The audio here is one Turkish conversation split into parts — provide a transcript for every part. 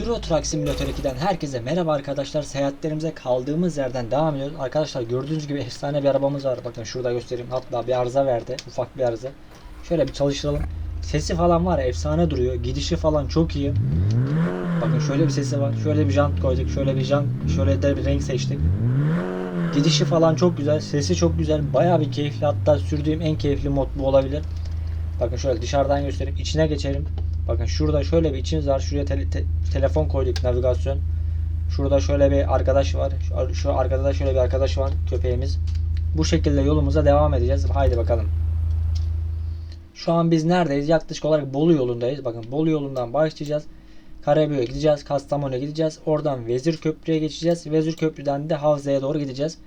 Euro Truck Simulator 2'den herkese merhaba arkadaşlar. Seyahatlerimize kaldığımız yerden devam ediyoruz. Arkadaşlar gördüğünüz gibi efsane bir arabamız var. Bakın şurada göstereyim. Hatta bir arıza verdi. Ufak bir arıza. Şöyle bir çalıştıralım. Sesi falan var efsane duruyor. Gidişi falan çok iyi. Bakın şöyle bir sesi var. Şöyle bir jant koyduk. Şöyle bir jant, şöyle de bir renk seçtik. Gidişi falan çok güzel. Sesi çok güzel. Bayağı bir keyifli. Hatta sürdüğüm en keyifli mod bu olabilir. Bakın şöyle dışarıdan göstereyim. İçine geçelim. Bakın şurada şöyle bir içimiz var. Şuraya tele- te- telefon koyduk navigasyon. Şurada şöyle bir arkadaş var. Şu, şu arkada da şöyle bir arkadaş var. Köpeğimiz. Bu şekilde yolumuza devam edeceğiz. Haydi bakalım. Şu an biz neredeyiz? Yaklaşık olarak Bolu yolundayız. Bakın Bolu yolundan başlayacağız. Karabük'e gideceğiz. Kastamonu'ya gideceğiz. Oradan Vezir Köprü'ye geçeceğiz. Vezir Köprü'den de Havza'ya doğru gideceğiz.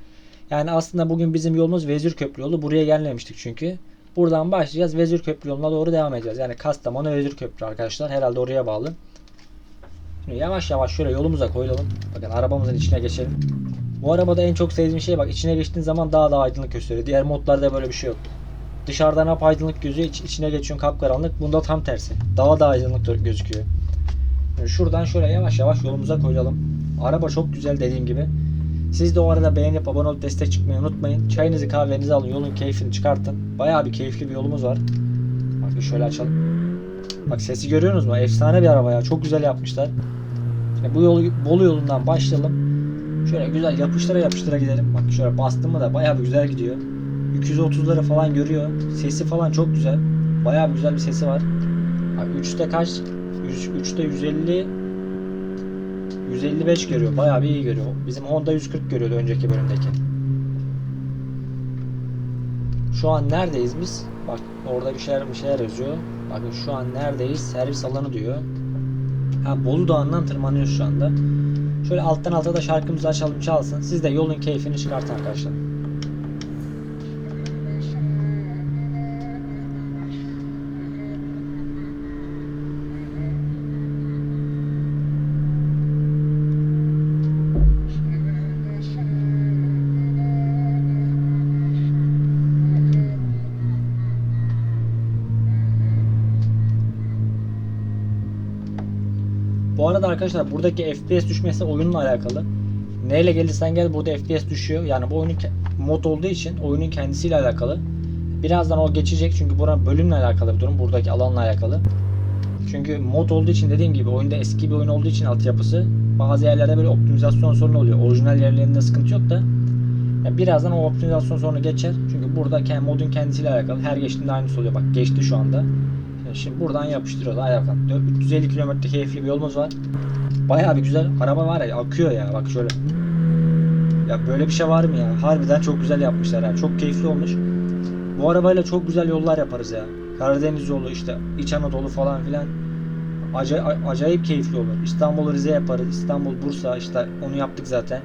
Yani aslında bugün bizim yolumuz Vezir Köprü yolu. Buraya gelmemiştik çünkü. Buradan başlayacağız. Vezir Köprü yoluna doğru devam edeceğiz. Yani Kastamonu Vezir Köprü arkadaşlar. Herhalde oraya bağlı. Şimdi yavaş yavaş şöyle yolumuza koyulalım. Bakın arabamızın içine geçelim. Bu arabada en çok sevdiğim şey bak içine geçtiğin zaman daha da aydınlık gösteriyor. Diğer modlarda böyle bir şey yok. Dışarıdan hep aydınlık gözüyor. iç- içine geçiyorsun kapkaranlık. Bunda tam tersi. Daha da aydınlık gözüküyor. Şimdi şuradan şöyle yavaş yavaş yolumuza koyalım. Araba çok güzel dediğim gibi. Siz de o arada beğenip abone olup destek çıkmayı unutmayın. Çayınızı kahvenizi alın yolun keyfini çıkartın. Bayağı bir keyifli bir yolumuz var. Bakın şöyle açalım. Bak sesi görüyorsunuz mu? Efsane bir araba ya. Çok güzel yapmışlar. Şimdi bu yolu Bolu yolundan başlayalım. Şöyle güzel yapıştıra yapıştıra gidelim. Bak şöyle bastım mı da bayağı bir güzel gidiyor. 230'ları falan görüyor. Sesi falan çok güzel. Bayağı bir güzel bir sesi var. Bak 3'te kaç? 3'te 150 155 görüyor. Bayağı bir iyi görüyor. Bizim Honda 140 görüyordu önceki bölümdeki. Şu an neredeyiz biz? Bak orada bir şeyler bir şeyler yazıyor. Bakın şu an neredeyiz? Servis alanı diyor. Ha Bolu Dağı'ndan tırmanıyoruz şu anda. Şöyle alttan alta da şarkımızı açalım çalsın. Siz de yolun keyfini çıkartın arkadaşlar. Arkadaşlar buradaki FPS düşmesi oyunla alakalı. Neyle gelirsen gel burada FPS düşüyor. Yani bu oyunun mod olduğu için oyunun kendisiyle alakalı. Birazdan o geçecek çünkü buranın bölümle alakalı bir durum. Buradaki alanla alakalı. Çünkü mod olduğu için dediğim gibi oyunda eski bir oyun olduğu için altyapısı bazı yerlerde böyle optimizasyon sorunu oluyor. Orijinal yerlerinde sıkıntı yok da ya birazdan o optimizasyon sorunu geçer. Çünkü burada modun kendisiyle alakalı. Her geçtiğinde aynısı oluyor. Bak geçti şu anda. Şimdi buradan yapıştırıyoruz. Dö- 350 kilometre keyifli bir yolumuz var. Bayağı bir güzel. Araba var ya akıyor ya bak şöyle. Ya böyle bir şey var mı ya? Harbiden çok güzel yapmışlar ya. Çok keyifli olmuş. Bu arabayla çok güzel yollar yaparız ya. Karadeniz yolu işte İç Anadolu falan filan. Acayip, acayip keyifli olur. İstanbul Rize yaparız. İstanbul Bursa işte onu yaptık zaten.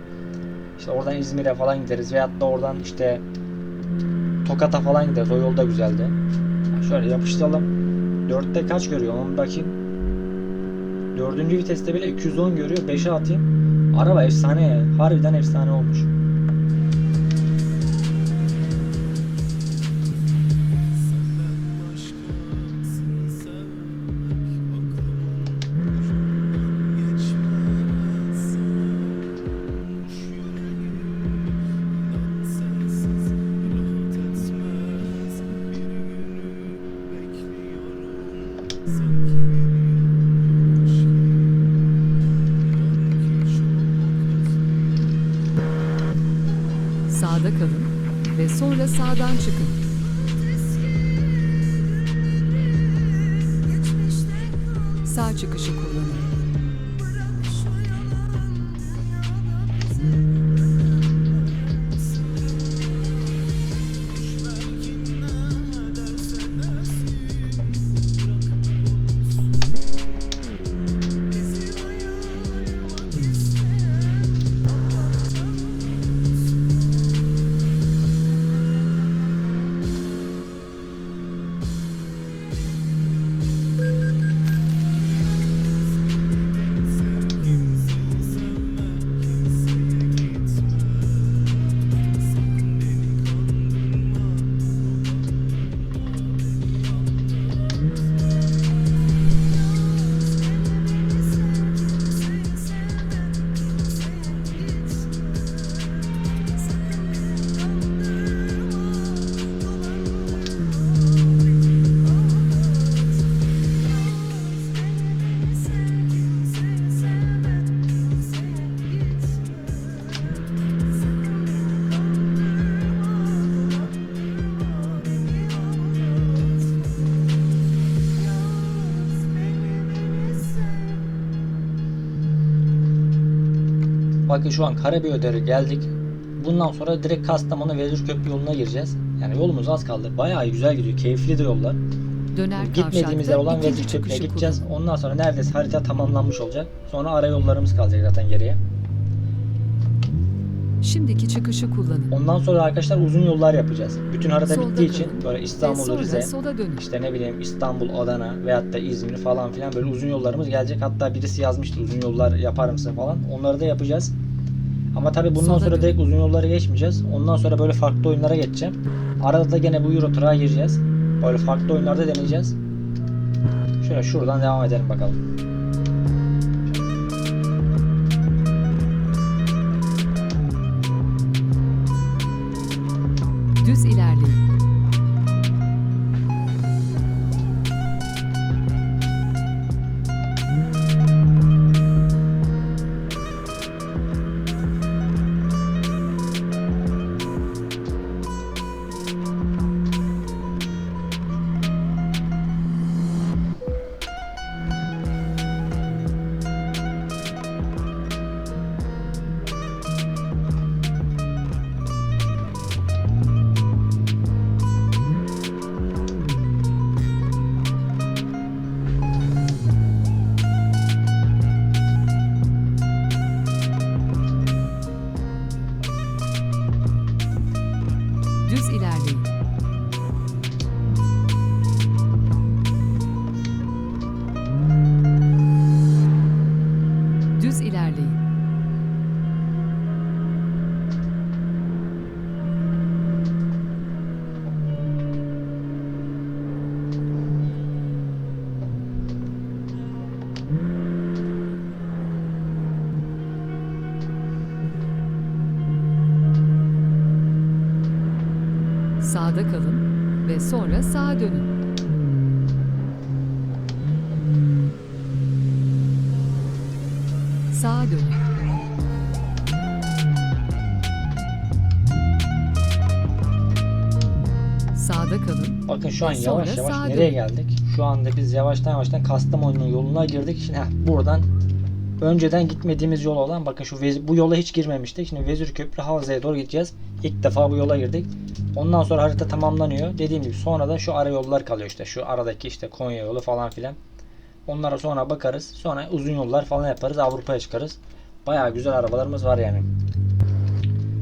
İşte oradan İzmir'e falan gideriz veyahut da oradan işte Tokat'a falan gideriz. O yol da güzeldi. Şöyle yapıştıralım. 4'te kaç görüyor onu bakayım. Dördüncü viteste bile 210 görüyor. 5'e atayım. Araba efsane. Harbiden efsane olmuş. Sağda kalın ve sonra sağdan çıkın. Sağ çıkışı kullanın. Bakın şu an Karabiyodere geldik. Bundan sonra direkt Kastamonu Vezir Köprü yoluna gireceğiz. Yani yolumuz az kaldı. Bayağı güzel gidiyor. Keyifli de yollar. Döner Gitmediğimiz yer olan Köprü'ye çıkışı gideceğiz. kullanın. Ondan sonra neredeyse harita tamamlanmış olacak. Sonra ara yollarımız kalacak zaten geriye. Şimdiki çıkışı kullanın. Ondan sonra arkadaşlar uzun yollar yapacağız. Bütün harita Solda bittiği için kalın. böyle Ve İstanbul, Rize, işte ne bileyim İstanbul, Adana veyahut da İzmir falan filan böyle uzun yollarımız gelecek. Hatta birisi yazmıştı uzun yollar yapar mısın falan. Onları da yapacağız. Ama tabii bundan Sola sonra direkt uzun yollara geçmeyeceğiz. Ondan sonra böyle farklı oyunlara geçeceğim. Arada da gene bu Euro Truck'a gireceğiz. Böyle farklı oyunlarda deneyeceğiz. Şöyle şuradan devam edelim bakalım. Sağda kalın ve sonra sağa dönün. Sağa dönün. Sağda kalın. Bakın şu an yavaş yavaş nereye geldik? Şu anda biz yavaştan yavaştan Kastamonu'nun yoluna girdik. Şimdi heh, buradan önceden gitmediğimiz yol olan bakın şu bu yola hiç girmemiştik. Şimdi Vezir Köprü Havza'ya doğru gideceğiz. İlk defa bu yola girdik. Ondan sonra harita tamamlanıyor. Dediğim gibi sonra da şu ara yollar kalıyor işte. Şu aradaki işte Konya yolu falan filan. Onlara sonra bakarız. Sonra uzun yollar falan yaparız. Avrupa'ya çıkarız. Bayağı güzel arabalarımız var yani.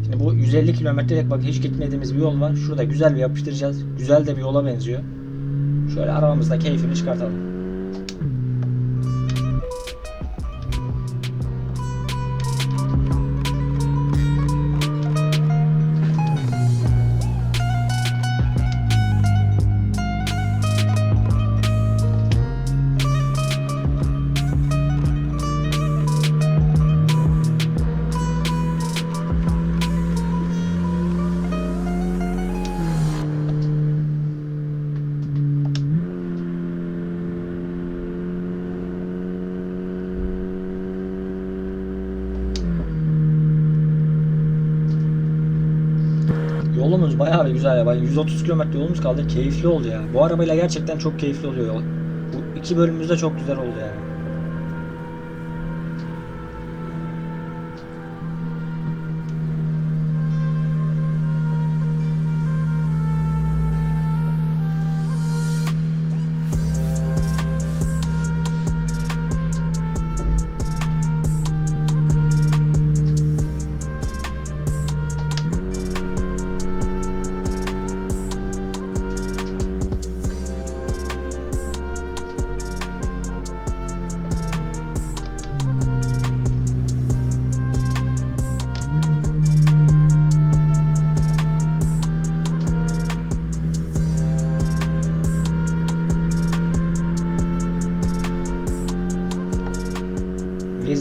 Şimdi bu 150 kilometrelik bak hiç gitmediğimiz bir yol var. Şurada güzel bir yapıştıracağız. Güzel de bir yola benziyor. Şöyle arabamızda keyfini çıkartalım. Yolumuz bayağı bir güzel ya. Bak 130 kilometre yolumuz kaldı. Keyifli oldu ya. Bu arabayla gerçekten çok keyifli oluyor yol. Bu iki bölümümüzde çok güzel oldu yani.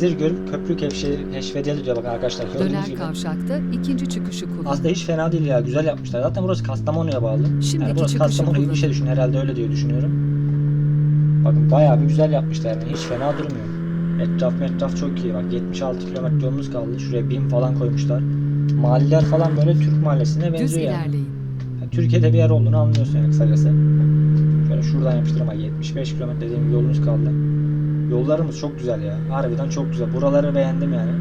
Vezir görüp köprü keşfe, keşfedildi diyor bakın arkadaşlar. Gördüğünüz Döner gibi. kavşakta ikinci çıkışı kullanın. Aslında hiç fena değil ya. Güzel yapmışlar. Zaten burası Kastamonu'ya bağlı. Şimdiki yani burası Kastamonu gibi bir şey düşün. Herhalde öyle diye düşünüyorum. Bakın bayağı bir güzel yapmışlar. Yani hiç fena durmuyor. Etraf etraf çok iyi. Bak 76 kilometre yolumuz kaldı. Şuraya BİM falan koymuşlar. Mahalleler falan böyle Türk mahallesine Düz benziyor yani. ilerleyin. Yani Türkiye'de bir yer olduğunu anlıyorsun yani kısacası. Şöyle şuradan yapıştırma 75 kilometre dediğim bir yolumuz kaldı. Yollarımız çok güzel ya. Harbiden çok güzel. Buraları beğendim yani.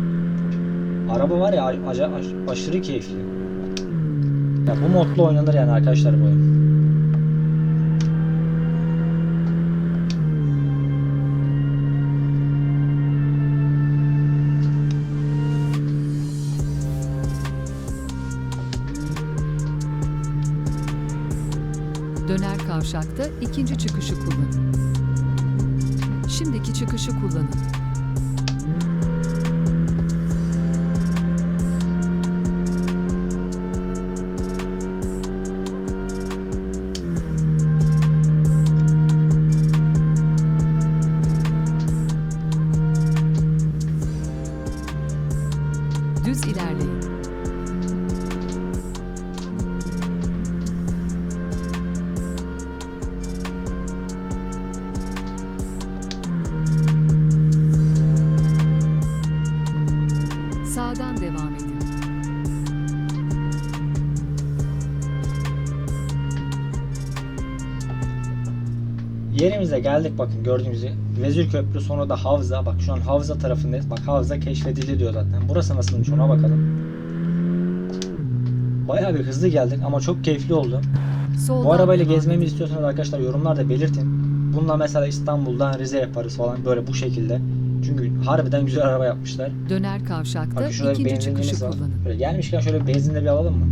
Araba var ya aş- aşırı keyifli. Ya bu modla oynanır yani arkadaşlar bu oyun. Döner kavşakta ikinci çıkışı kullanın. Şimdiki çıkışı kullanın. Yerimize geldik bakın gördüğünüz gibi. Vezir Köprü sonra da Havza. Bak şu an Havza tarafındayız. Bak Havza keşfedildi diyor zaten. Burası nasılmış ona bakalım. Bayağı bir hızlı geldik ama çok keyifli oldu. Soldan Bu arabayla gezmemi istiyorsanız arkadaşlar yorumlarda belirtin. Bununla mesela İstanbul'dan Rize yaparız falan böyle bu şekilde. Çünkü harbiden güzel araba yapmışlar. Döner kavşakta Bak şurada ikinci çıkışı var. kullanın. Böyle gelmişken şöyle benzinle bir alalım mı?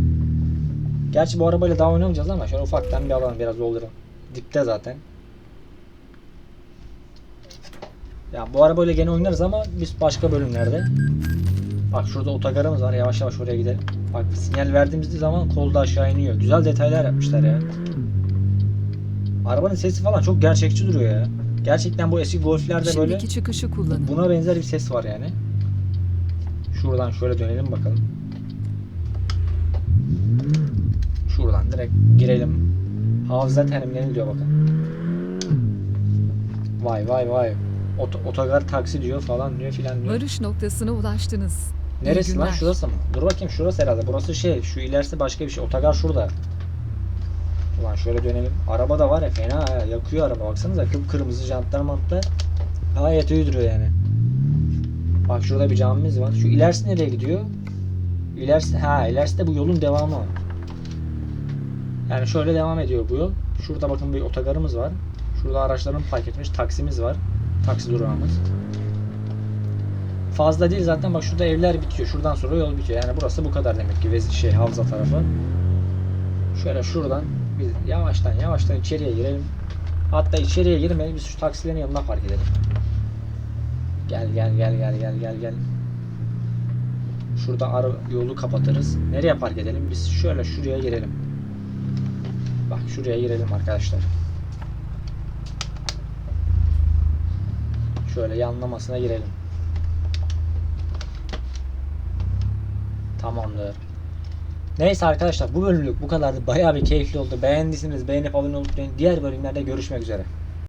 Gerçi bu arabayla daha oynamayacağız ama şöyle ufaktan bir alalım biraz dolduralım. Dipte zaten. Ya bu arabayla gene oynarız ama biz başka bölümlerde. Bak şurada otogarımız var. Yavaş yavaş oraya gidelim. Bak sinyal verdiğimiz zaman kolda aşağı iniyor. Güzel detaylar yapmışlar ya. Arabanın sesi falan çok gerçekçi duruyor ya. Gerçekten bu eski golflerde böyle Şimdiki çıkışı kullanın. Buna benzer bir ses var yani. Şuradan şöyle dönelim bakalım. Şuradan direkt girelim. Hafıza terminali diyor bakın. Vay vay vay. Ot- otogar taksi diyor falan diyor filan diyor. Varış noktasına ulaştınız. Neresi lan şurası mı? Dur bakayım şurası herhalde. Burası şey şu ilerisi başka bir şey. Otogar şurada. Ulan şöyle dönelim. Araba da var ya fena ha. Yakıyor araba. Baksanıza kıpkırmızı jantlar mantlar. Gayet iyi duruyor yani. Bak şurada bir camimiz var. Şu ilerisi nereye gidiyor? İlerisi ha ilerisi de bu yolun devamı. Yani şöyle devam ediyor bu yol. Şurada bakın bir otogarımız var. Şurada araçların park etmiş taksimiz var. Taksi durağımız. Fazla değil zaten bak şurada evler bitiyor. Şuradan sonra yol bitiyor. Yani burası bu kadar demek ki Vezir şey Havza tarafı. Şöyle şuradan biz yavaştan yavaştan içeriye girelim. Hatta içeriye girmeyelim biz şu taksilerin yanına park edelim. Gel gel gel gel gel gel gel. Şurada ara yolu kapatırız. Nereye park edelim? Biz şöyle şuraya girelim. Bak şuraya girelim arkadaşlar. Şöyle yanlamasına girelim. Tamamdır. Neyse arkadaşlar bu bölümlük bu kadardı. Bayağı bir keyifli oldu. Beğendiyseniz beğenip abone olup. Diğer bölümlerde görüşmek üzere.